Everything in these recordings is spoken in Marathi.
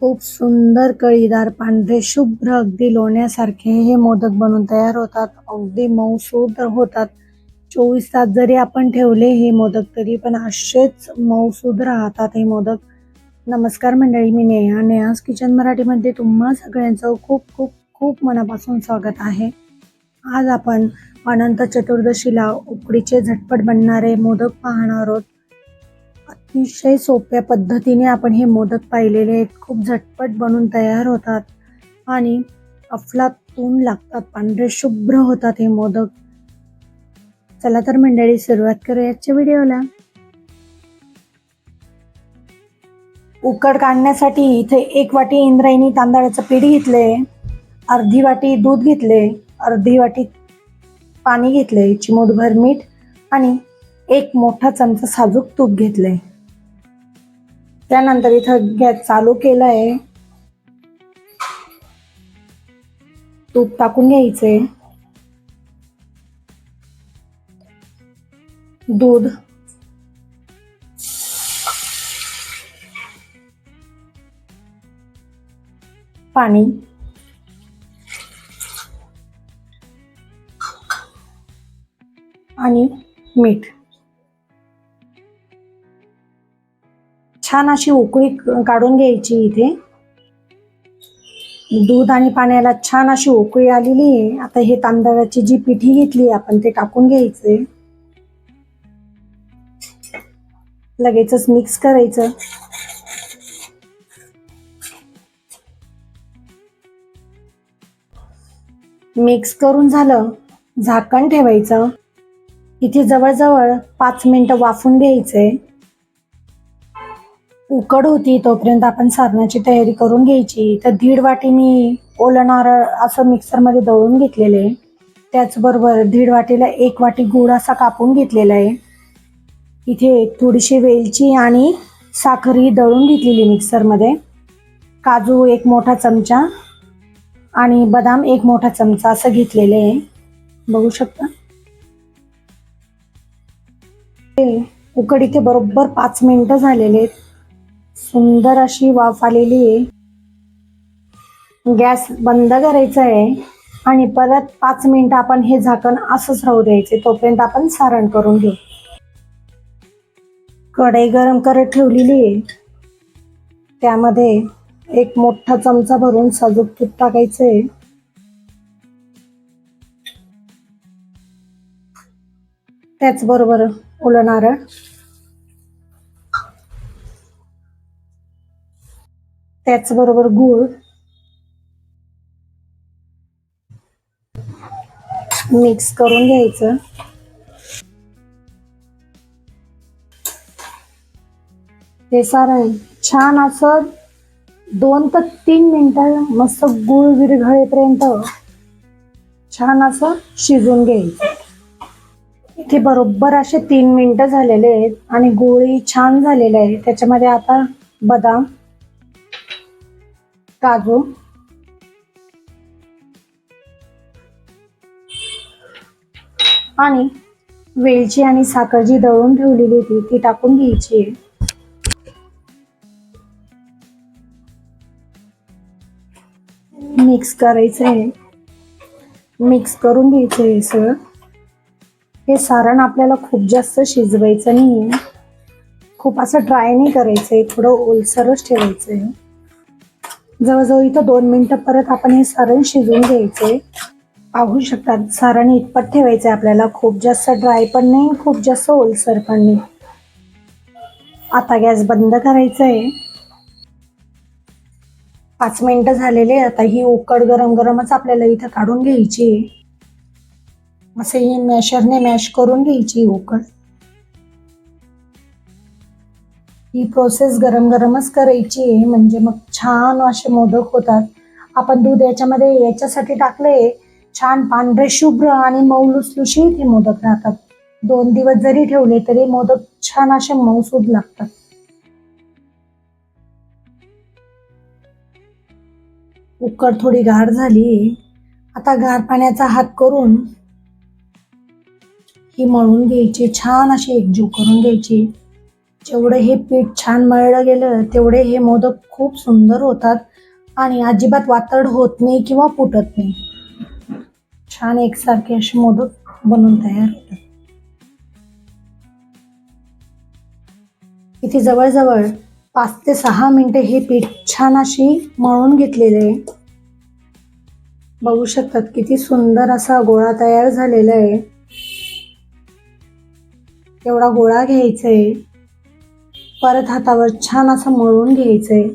खूप सुंदर कळीदार पांढरे शुभ्र अगदी लोण्यासारखे हे मोदक बनून तयार होतात. अगदी मऊसूद होतात. चोवीस तास जरी आपण ठेवले हे मोदक तरी पण असेच मऊसूद राहतात हे मोदक. नमस्कार मंडळी मी नेहा. नेहास किचन मराठीमध्ये तुम्हा सगळ्यांचं खूप खूप खूप मनापासून स्वागत आहे. आज आपण अनंत चतुर्दशीला उकडीचे झटपट बनणारे मोदक पाहणार आहोत. अतिशय सोप्या पद्धतीने आपण हे मोदक पाहिलेले आहेत. खूप झटपट बनून तयार होतात आणि अफलातून लागतात. पांढरे शुभ्र होतात हे मोदक. चला तर मंडळी सुरुवात करूया आजच्या व्हिडिओला. उकड काढण्यासाठी इथे एक वाटी इंद्रायणी तांदळाचं पीठ घेतले अर्धी वाटी दूध घेतले अर्धी वाटी पाणी घेतले चिमूटभर मीठ आणि एक मोठा चमचा साजूक तूप घेतलंय. त्यानंतर इथं गॅस चालू केलाय. तूप टाकून घ्यायचंय. दूध. पाणी. आणि मीठ. छान अशी उकळी काढून घ्यायची इथे. दूध आणि पाण्याला छान अशी उकळी आलेली आहे. आता हे तांदळाची जी पिठी घेतली आपण ते टाकून घ्यायचे लगेचच मिक्स करायचं. मिक्स करून झालं झाकण ठेवायचं. इथे जवळजवळ पाच मिनिटं वाफून घ्यायचंय. उकड होती तोपर्यंत आपण सारणाची तयारी करून घ्यायची. तर दीड वाटी मी ओलं नारळ असं मिक्सरमध्ये दळून घेतलेले त्याचबरोबर दीड वाटीला एक वाटी गूळ असा कापून घेतलेला आहे. इथे थोडीशी वेलची आणि साखरही दळून घेतलेली मिक्सरमध्ये. काजू एक मोठा चमचा आणि बदाम एक मोठा चमचा असं घेतलेलं आहे. बघू शकता? उकड इथे बरोबर पाच मिनिटं झालेले आहेत. सुंदर अशी वाफ आलेली आहे. गॅस बंद करायचा आहे आणि परत पाच मिनिटं आपण हे झाकण असंच राहू द्यायचे. तोपर्यंत आपण सारण करून घेऊ. कढई गरम करत ठेवलेली आहे. त्यामध्ये एक मोठा चमचा भरून साजूक तूप टाकायचं आहे त्याचबरोबर ओलं नारळ त्याचबरोबर गूळ. मिक्स करून घ्यायचं. हे सारण छान असं दोन ते तीन मिनिटं मस्त गुळ विरघळेपर्यंत छान असं शिजून घ्यायचं. इथे बरोबर असे तीन मिनिटं झालेले आहेत आणि गोळी छान झालेले आहे. त्याच्यामध्ये आता बदाम काजू. आणि वेलची आणि साखर जी दळून ठेवलेली होती ती टाकून घ्यायची आहे. मिक्स करायचं आहे. मिक्स करून घ्यायचं आहे सगळं. हे सारण आपल्याला खूप जास्त शिजवायचं नाही खूप असं ड्राय नाही करायचं आहे थोडं ओलसरच ठेवायचं आहे जवळजवळ इथं दोन मिनटं परत आपण हे सारण शिजवून घ्यायचे. पाहू शकतात सारण इतपत ठेवायचं आहे आपल्याला. खूप जास्त ड्राय पण नाही खूप जास्त ओलसर पण नाही. आता गॅस बंद करायचा आहे पाच मिनिटं झालेले आता ही उकड गरम गरमच आपल्याला इथं काढून घ्यायची आहे. असं ही मॅशरने मॅश करून घ्यायची उकड. ही प्रोसेस गरम गरमच करायची आहे. म्हणजे मग छान असे मोदक होतात. आपण दूध याच्यामध्ये याच्यासाठी टाकले छान पांढरे शुभ्र आणि मऊ लुसलुशीत हे मोदक राहतात. दोन दिवस जरी ठेवले तरी मोदक छान असे मऊसूद लागतात. उकड थोडी गार झाली. आता गार पाण्याचा हात करून ही मळून घ्यायची. छान अशी एकजीव करून घ्यायची. जेवढं हे पीठ छान मळलं गेलं तेवढे हे मोदक खूप सुंदर होतात आणि अजिबात वातड होत नाही किंवा फुटत नाही. छान एकसारखे असे मोदक बनून तयार होतात. इथे जवळजवळ पाच ते सहा मिनटे हे पीठ छान अशी मळून घेतलेले आहे. बघू शकतात किती सुंदर असा गोळा तयार झालेला आहे. एवढा गोळा घ्यायचा आहे. परत हातावर छान असं मळून घ्यायचंय.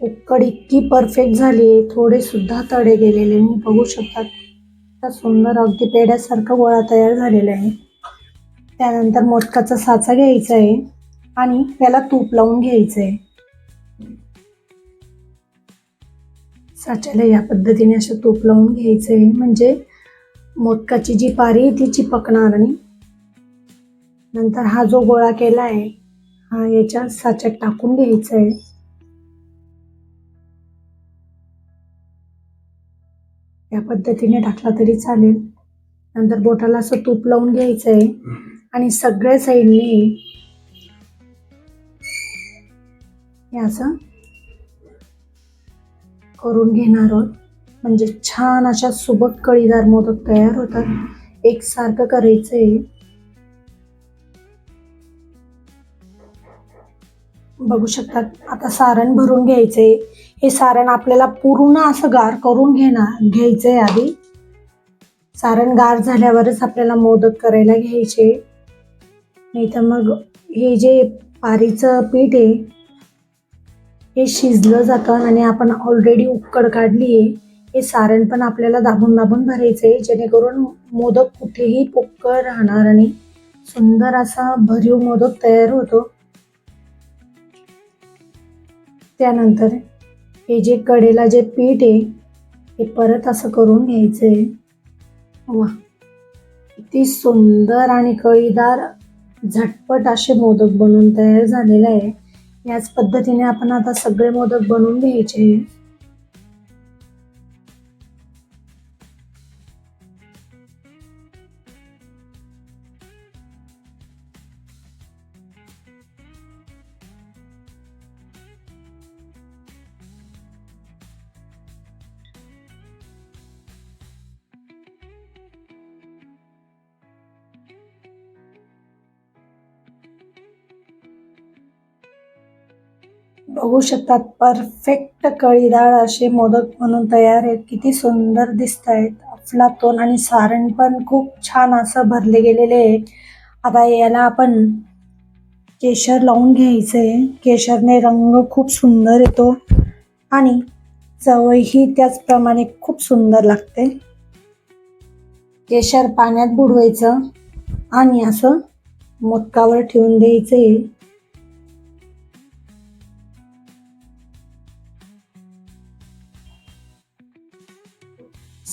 उकड इतकी परफेक्ट झाली थोडे सुद्धा तडे गेलेले मी बघू शकतात. इतका सुंदर अगदी पेड्यासारखा गोळा तयार झालेला आहे. त्यानंतर मोदकाचा साचा घ्यायचा आहे आणि त्याला तूप लावून घ्यायचं आहे साच्याला या पद्धतीने असं तूप लावून घ्यायचं आहे म्हणजे मोदकाची जी पारी आहे ती चिपकणार नाही नंतर हा जो गोळा केला आहे हा याच्या साच्यात टाकून घ्यायचा आहे. या पद्धतीने टाकला तरी चालेल. नंतर बोटाला असं तूप लावून घ्यायचं आहे. आणि सगळ्या साईडने असं करून घेणार आहोत. म्हणजे छान अशा सुबक कळीदार मोदक तयार होतात. एकसारखं करायचं आहे बघू शकतात आता सारण भरून घ्यायचंय. हे सारण आपल्याला पूर्ण असं गार करून घेणार घ्यायचंय आधी. सारण गार झाल्यावरच आपल्याला मोदक करायला घ्यायचे. नाही तर मग हे जे पारीचं पीठ आहे हे शिजलं जातं आणि आपण ऑलरेडी उकड काढली आहे हे सारण पण आपल्याला दाबून दाबून भरायचं आहे जेणेकरून मोदक कुठेही पोकळ राहणार आणि सुंदर असा भरीव मोदक तयार होतो. त्यानंतर हे जे कडेला जे पीठ आहे हे परत असं करून घ्यायचं आहे वा किती सुंदर आणि कळीदार झटपट असे मोदक बनवून तयार झालेले आहे. याच पद्धतीने आपण आता सगळे मोदक बनवून घ्यायचे. बघू शकतात. परफेक्ट कळीदाळ असे मोदक म्हणून तयार आहेत. किती सुंदर दिसत आहेत अफलातून आणि सारण पण खूप छान असं भरले गेलेले आहे. आता याला आपण केशर लावून घ्यायचं आहे. केशरने रंग खूप सुंदर येतो आणि चवही त्याचप्रमाणे खूप सुंदर लागते. केशर पाण्यात बुडवायचं आणि असं मोदकावर ठेवून द्यायचं आहे.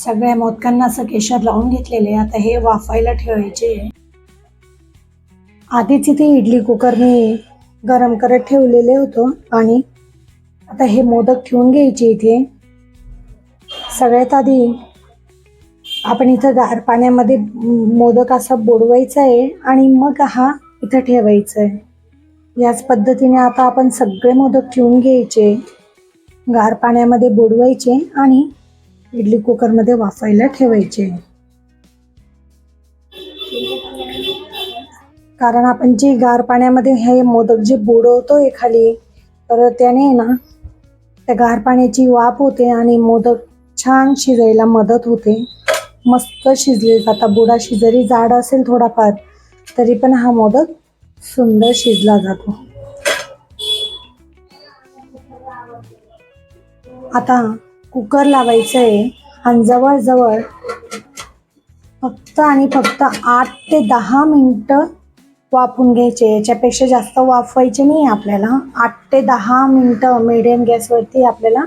सगळ्या मोदकांना असं केशर लावून घेतलेले आता हे वाफायला ठेवायचे आधीच इथे इडली कुकरने गरम करत ठेवलेले होतो पाणी आता हे मोदक ठेवून घ्यायचे इथे. सगळ्यात आधी आपण इथं गार पाण्यामध्ये मोदक असा बुडवायचा आहे आणि मग हा इथं ठेवायचा आहे. याच पद्धतीने आता आपण सगळे मोदक ठेवून घ्यायचे. गार पाण्यामध्ये बुडवायचे आणि इडली कुकरमध्ये वाफायला ठेवायचे. कारण आपण जे गार पाण्यामध्ये हे मोदक जे बुडवतोय खाली तर त्याने ना त्या गार पाण्याची वाफ होते आणि मोदक छान शिजायला मदत होते. मस्त शिजले जाता बुडाशी जरी जाड असेल थोडाफार तरी पण हा मोदक सुंदर शिजला जातो. आता कुकर लावायचं आहे आणि जवळजवळ फक्त आणि फक्त आठ ते दहा मिनटं वाफून घ्यायचे. याच्यापेक्षा जास्त वाफवायचे नाही आपल्याला. आठ ते दहा मिनटं मिडियम गॅसवरती आपल्याला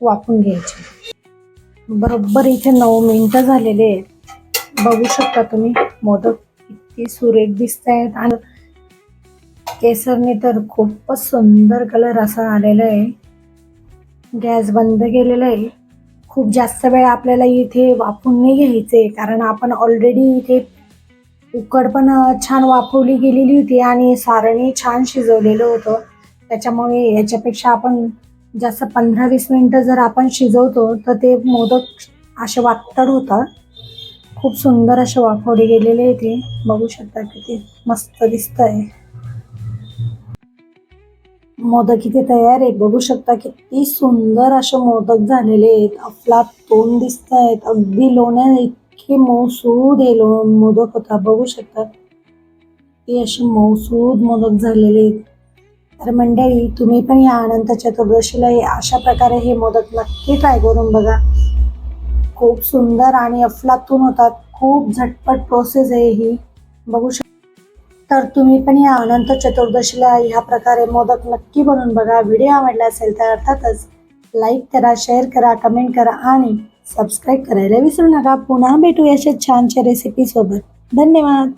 वाफून घ्यायचे. बरोबर इथे नऊ मिनटं झालेले आहेत. बघू शकता तुम्ही मोदक किती सुरेख दिसत आहेत आणि केसरने तर खूपच सुंदर कलर असा आलेला आहे. गॅस बंद केलेला आहे. खूप जास्त वेळ आपल्याला इथे वाफून नाही घ्यायचे कारण आपण ऑलरेडी इथे उकड पण छान वाफवली गेलेली होती आणि सारणी छान शिजवलेलं होतं. त्याच्यामुळे याच्यापेक्षा आपण जास्त पंधरा वीस मिनटं जर आपण शिजवतो तर ते मोदक असे वातड होतात. खूप सुंदर असे वाफवले गेलेले आहे ते. बघू शकता किती मस्त दिसत आहे मोदक इथे तयार आहे बघू शकता किती सुंदर असे मोदक झालेले आहेत. अफलातून दिसत आहेत अगदी लोण्या इतके मौसूद हे लो मोदक होता बघू शकता ते असे मौसूद मोदक झालेले आहेत. तर मंडळी तुम्ही पण या अनंत चतुर्दशीला अशा प्रकारे हे मोदक नक्की ट्राय करून बघा. खूप सुंदर आणि अफलातून होतात. खूप झटपट प्रोसेस आहे ही. बघू शकता तर तुम्ही पण या. अनंत चतुर्दशीला ह्या प्रकारे मोदक नक्की बनवून बघा. व्हिडिओ आवडला असेल तर अर्थातच लाईक करा शेअर करा कमेंट करा आणि सबस्क्राईब करायला विसरू नका. पुन्हा भेटू अशा छानशा रेसिपीसोबत धन्यवाद.